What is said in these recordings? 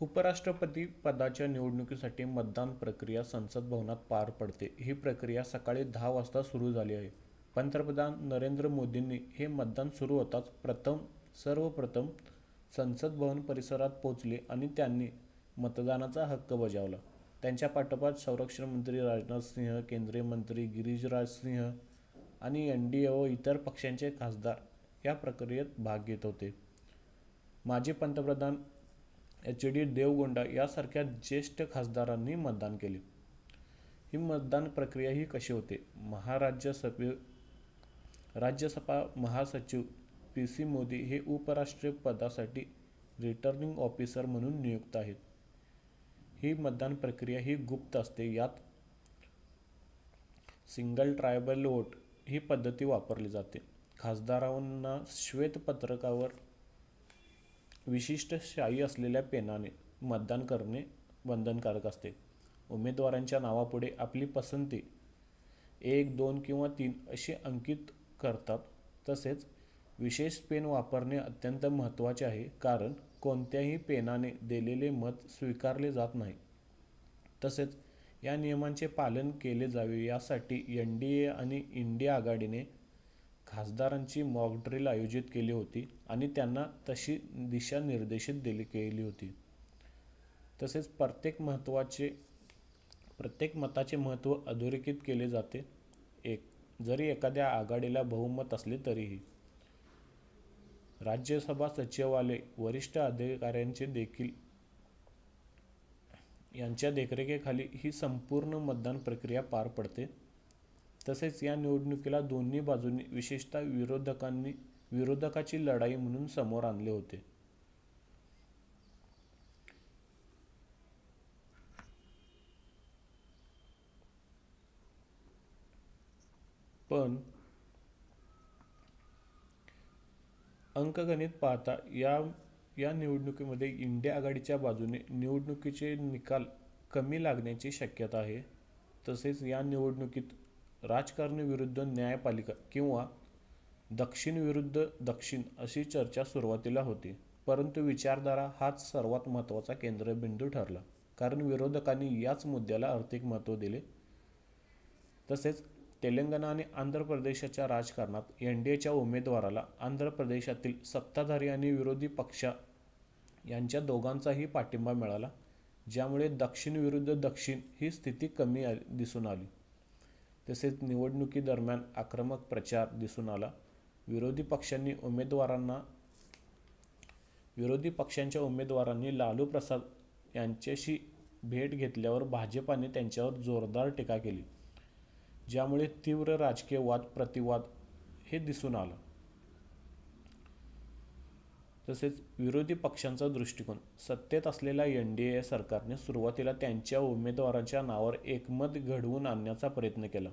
उपराष्ट्रपती पदाच्या निवडणुकीसाठी मतदान प्रक्रिया संसद भवनात पार पडते. ही प्रक्रिया सकाळी दहा वाजता सुरू झाली आहे. पंतप्रधान नरेंद्र मोदींनी हे मतदान सुरू होताच प्रथम सर्वप्रथम संसद भवन परिसरात पोहोचले आणि त्यांनी मतदानाचा हक्क बजावला. त्यांच्या पाठोपाठ संरक्षण मंत्री राजनाथ सिंह, केंद्रीय मंत्री गिरिराज सिंह आणि एन डी ए व इतर पक्षांचे खासदार या प्रक्रियेत भाग घेत होते. माजी पंतप्रधान एच. डी. देवगोंडा यासारख्या ज्येष्ठ खासदारांनी मतदान केले. ही मतदान प्रक्रिया ही कशी होते? महाराज्यसभे राज्यसभा महासचिव पी. सी. मोदी हे उपराष्ट्रपतीपदासाठी रिटर्निंग ऑफिसर म्हणून नियुक्त आहेत. ही मतदान प्रक्रिया ही गुप्त असते. यात सिंगल ट्रायबल वोट ही पद्धती वापरली जाते. खासदारांना श्वेतपत्रकावर विशिष्ट शाई असलेल्या पेनाने मतदान करणे बंधनकारक असते. उमेदवारांच्या नावापुढे आपली पसंती एक, दोन किंवा तीन असे अंकित करतात. तसेच विशेष पेन वापरणे अत्यंत महत्त्वाचे आहे कारण कोणत्याही पेनाने दिलेले मत स्वीकारले जात नाही. तसेच या नियमांचे पालन केले जावे यासाठी यन डी ए आणि इंडिया आघाडीने खासदारांची मॉकड्रिल आयोजित केली होती आणि त्यांना तशी दिशानिर्देशित केली होती. तसेच प्रत्येक महत्त्वाचे प्रत्येक मताचे महत्त्व अधोरेखित केले जाते. एक, जरी एखाद्या आघाडीला बहुमत असले तरीही. राज्यसभा सचिवालय वरिष्ठ अधिकाऱ्यांचे देखील यांच्या देखरेखीखाली ही संपूर्ण मतदान प्रक्रिया पार पडते. तसेच या निवडणुकीला दोन्ही बाजूंनी विशेषतः विरोधकांनी विरोधकाची लढाई म्हणून समोर आणले होते. पण अंकगणित पाहता या या निवडणुकीमध्ये इंडिया आघाडीच्या बाजूने निवडणुकीचे निकाल कमी लागण्याची शक्यता आहे. तसेच या निवडणुकीत राजकारणी विरुद्ध न्यायपालिका किंवा दक्षिण विरुद्ध दक्षिण अशी चर्चा सुरुवातीला होती. परंतु विचारधारा हाच सर्वात महत्त्वाचा केंद्रबिंदू ठरला कारण विरोधकांनी याच मुद्द्याला आर्थिक महत्त्व दिले. तसेच तेलंगणा आणि आंध्र प्रदेशाच्या राजकारणात एन डी एच्या उमेदवाराला आंध्र प्रदेशातील सत्ताधारी आणि विरोधी पक्ष यांच्या दोघांचाही पाठिंबा मिळाला. ज्यामुळे दक्षिण विरुद्ध दक्षिण ही स्थिती कमी दिसून आली. तसेच निवडणुकीदरम्यान आक्रमक प्रचार दिसून आला. विरोधी पक्षांनी उमेदवारांना विरोधी पक्षांच्या उमेदवारांनी लालू प्रसाद यांच्याशी भेट घेतल्यावर भाजपाने त्यांच्यावर जोरदार टीका केली. ज्यामुळे तीव्र राजकीय वाद-प्रतिवाद हे दिसून आलं तसेच विरोधी पक्षांचा दृष्टिकोन सत्तेत असलेल्या एन डी ए सरकारने सुरुवातीला त्यांच्या उमेदवाराच्या नावावर एकमत घडवून आणण्याचा प्रयत्न केला.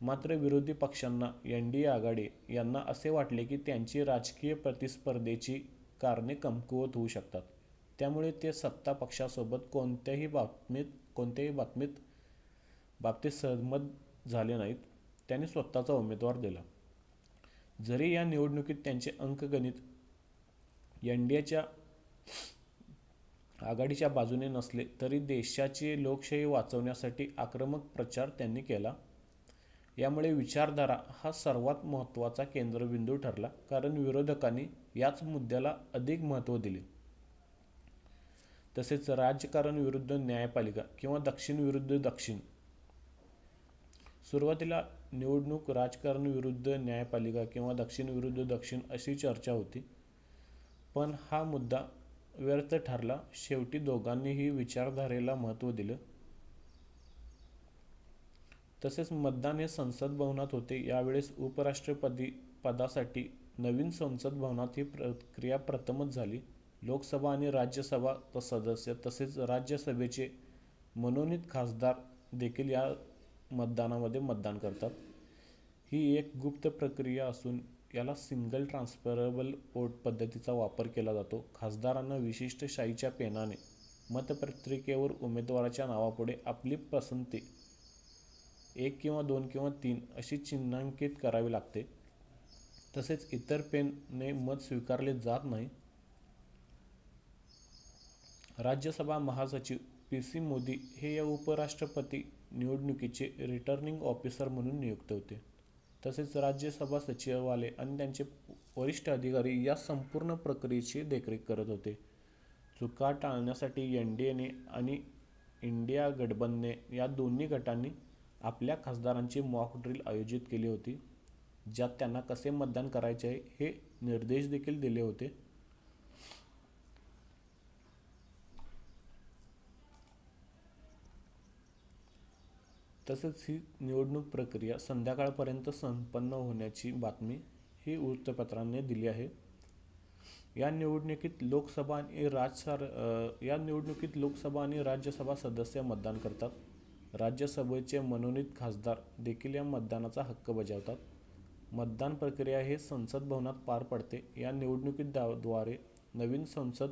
मात्र विरोधी पक्षांना एन डी ए आघाडी यांना असे वाटले की त्यांची राजकीय प्रतिस्पर्धेची कारणे कमकुवत होऊ शकतात. त्यामुळे ते सत्ता पक्षासोबत कोणत्याही बातमीत कोणत्याही बातमीत बाबतीत सहमत झाले नाहीत. त्यांनी स्वतःचा उमेदवार दिला. जरी या निवडणुकीत त्यांचे अंकगणित एनडीए आघाडीच्या बाजूने नसले तरी देशाची लोकशाही वाचवण्यासाठी आक्रमक प्रचार त्यांनी केला. यामुळे विचारधारा हा सर्वात महत्त्वाचा केंद्रबिंदू ठरला कारण विरोधकांनी याच मुद्द्याला अधिक महत्त्व दिले. तसेच राजकारण विरुद्ध न्यायपालिका किंवा दक्षिण विरुद्ध दक्षिण. सुरुवातीला निवडणूक राजकारण विरुद्ध न्यायपालिका किंवा दक्षिण विरुद्ध दक्षिण अशी चर्चा होती. पण हा मुद्दा व्यर्थ ठरला. शेवटी दोघांनीही विचारधारेला महत्त्व दिलं. तसेच मतदान हे संसद भवनात होते. यावेळेस उपराष्ट्रपतीपदासाठी नवीन संसद भवनात ही प्रक्रिया प्रथमच झाली. लोकसभा आणि राज्यसभा सदस्य तसेच राज्यसभेचे मनोनीत खासदार देखील या मतदानामध्ये मतदान करतात. ही एक गुप्त प्रक्रिया असून याला सिंगल ट्रान्सफरेबल पोर्ट पद्धतीचा वापर केला जातो. खासदारांना विशिष्ट शाईच्या पेनाने मतपत्रिकेवर उमेदवाराच्या नावापुढे आपली पसंती एक किंवा दोन किंवा तीन अशी चिन्हांकित करावी लागते. तसेच इतर पेनने मत स्वीकारले जात नाही. राज्यसभा महासचिव पी सी मोदी हे या उपराष्ट्रपती निवडणुकीचे रिटर्निंग ऑफिसर म्हणून नियुक्त होते तसेच राज्यसभा सचिवालय आणि त्यांचे वरिष्ठ अधिकारी या संपूर्ण प्रक्रियेची देखरेख करत होते. चुका टाळण्यासाठी एन डी एने आणि इंडिया गठबंधने या दोन्ही गटांनी आपल्या खासदारांची मॉक ड्रिल आयोजित केली होती ज्यात त्यांना कसे मतदान करायचे आहे हे निर्देश देखील दिले होते. तसेच ही निवडणूक प्रक्रिया संध्याकाळपर्यंत संपन्न होण्याची बातमी ही वृत्तपत्रांनी दिली आहे. या निवडणुकीत लोकसभा आणि राजसार या निवडणुकीत लोकसभा आणि राज्यसभा सदस्य मतदान करतात. राज्यसभेचे मनोनीत खासदार देखील या मतदानाचा हक्क बजावतात. मतदान प्रक्रिया हे संसद भवनात पार पडते. या निवडणुकीत द्वारे नवीन संसद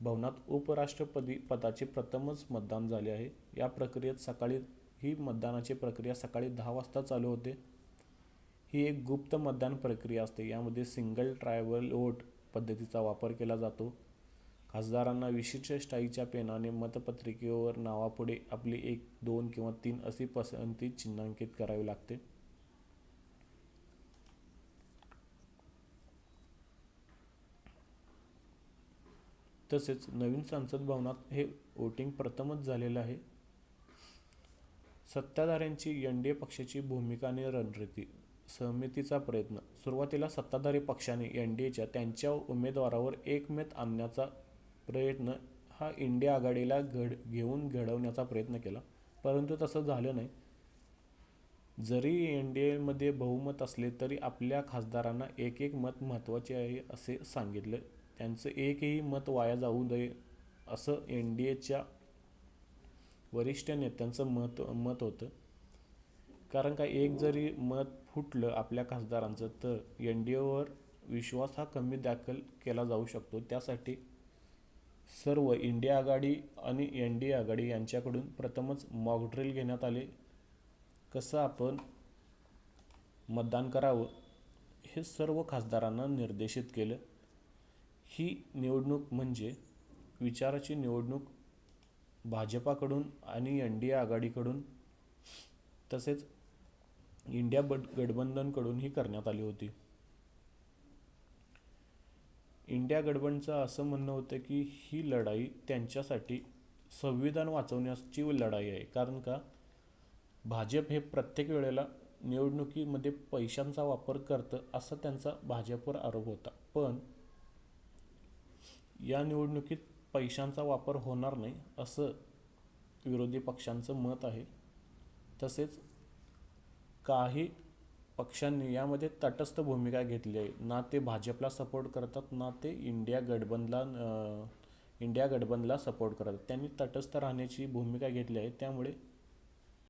भवनात उपराष्ट्रपती पदाचे प्रथमच मतदान झाले आहे. या प्रक्रियेत सकाळी ही मतदानाची प्रक्रिया सकाळी दहा वाजता चालू होते. ही एक गुप्त मतदान प्रक्रिया असते. यामध्ये सिंगल ट्रायवल वोट पद्धतीचा वापर केला जातो. खासदारांना विशिष्ट स्टाईच्या पेनाने मतपत्रिकेवर नावापुढे आपली एक दोन किंवा तीन अशी पसंती चिन्हांकित करावी लागते. तसेच नवीन संसद भवनात हे वोटिंग प्रथमच झालेलं आहे. सत्ताधाऱ्यांची एन डी ए पक्षाची भूमिका आणि रणनीती. सहमतीचा प्रयत्न. सुरुवातीला सत्ताधारी पक्षाने एन डी एच्या त्यांच्या उमेदवारावर एकमत आणण्याचा प्रयत्न हा इंडिया आघाडीला घड घेऊन घडवण्याचा प्रयत्न केला. परंतु तसं झालं नाही. जरी एन डी एमध्ये बहुमत असले तरी आपल्या खासदारांना एक एक मत महत्त्वाचे आहे असे सांगितले. त्यांचं एकही मत वाया जाऊ नये असं एन डी एच्या वरिष्ठ नेत्यांचं मत मत होतं. कारण का एक जरी मत फुटलं आपल्या खासदारांचं तर एन डी एवर विश्वास हा कमी दाखल केला जाऊ शकतो. त्यासाठी सर्व इंडिया आघाडी आणि एन डी आघाडी यांच्याकडून प्रथमच मॉकड्रिल घेण्यात आले. कसं आपण मतदान करावं हे सर्व खासदारांना निर्देशित केलं. ही निवडणूक म्हणजे विचाराची निवडणूक भाजपाकडून आणि एन डी ए आघाडीकडून तसेच इंडिया बट गठबंधनकडूनही करण्यात आली होती. इंडिया गठबंधनचं असं म्हणणं होतं की ही लढाई त्यांच्यासाठी संविधान वाचवण्याची लढाई आहे. कारण का? भाजप हे प्रत्येक वेळेला निवडणुकीमध्ये पैशांचा वापर करतं असा त्यांचा भाजपवर आरोप होता. पण या निवडणुकीत पैशांचा वापर होणार नाही असं विरोधी पक्षांचं मत आहे. तसेच काही पक्षांनी यामध्ये तटस्थ भूमिका घेतली आहे. ना ते भाजपला सपोर्ट करतात ना ते इंडिया गठबंधला इंडिया गठबंधला सपोर्ट करतात. त्यांनी तटस्थ राहण्याची भूमिका घेतली आहे. त्यामुळे